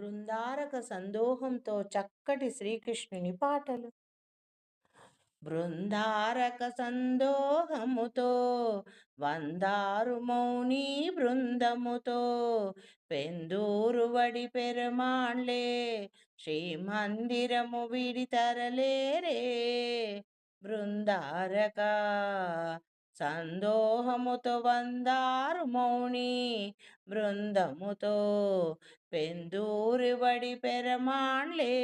బృందారక సందోహంతో చక్కటి శ్రీకృష్ణుని పాటలు. బృందారక సందోహముతో వందారు మౌని బృందముతో పెందూరు వడి శ్రీ శ్రీమందిరము విడి తరలేరే బృందారక సందోహముతో వందారు మౌని బృందముతో పెందూరిబడి వడి పెరమాళ్ళే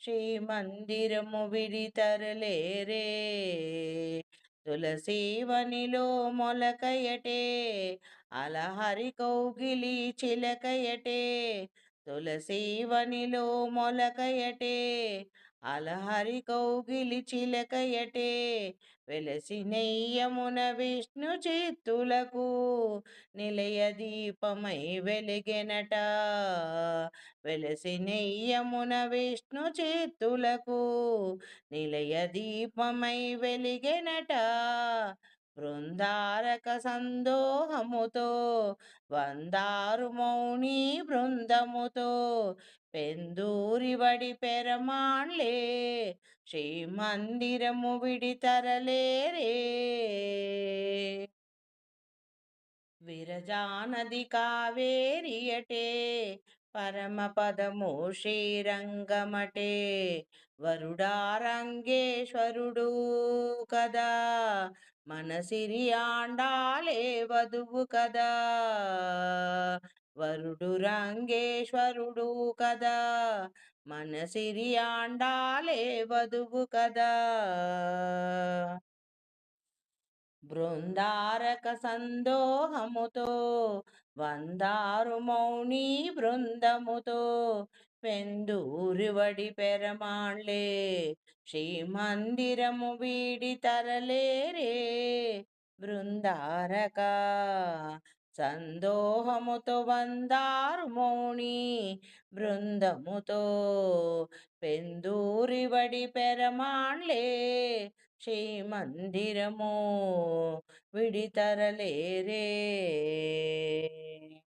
శ్రీమందిరము విడితరలేరే. తులసీవనిలో మొలకయటే అలహరి కౌగిలి చిలకయటే తులసీవనిలో మొలకయటే అలహరి కౌగిలి చిలకయటే వెలసి నెయ్యమున విష్ణు చిత్తులకు నిలయ దీపమై వెలిగెనట. వెలసి నెయ్యమున విష్ణు చిత్తులకు నిలయ దీపమై వెలిగెనట. బృందారక సందోహముతో వందారు మౌని బృందముతో పెందూరి వడి పెరమాళ్ళే శ్రీమందిరము విడితరలేరే. విరజానది కావేరియటే పరమపదము శ్రీరంగమటే. వరుడారంగేశ్వరుడు కదా. మన సిరి ఆండాలే వధువు కదా. వరుడు రంగేశ్వరుడు కదా. మన సిరి ఆండాలే వధువు కదా. బృందారక సందోహముతో వందారు మౌని బృందముతో పెందూరి వడి పెరమాళ్ళే శ్రీమందిరము వీడి తరలేరే. బృందారక సందోహముతో వందారు మౌని బృందముతో పెందూరి వడి పెరమాళ్ళే శ్రీమందిరము విడితరలేరే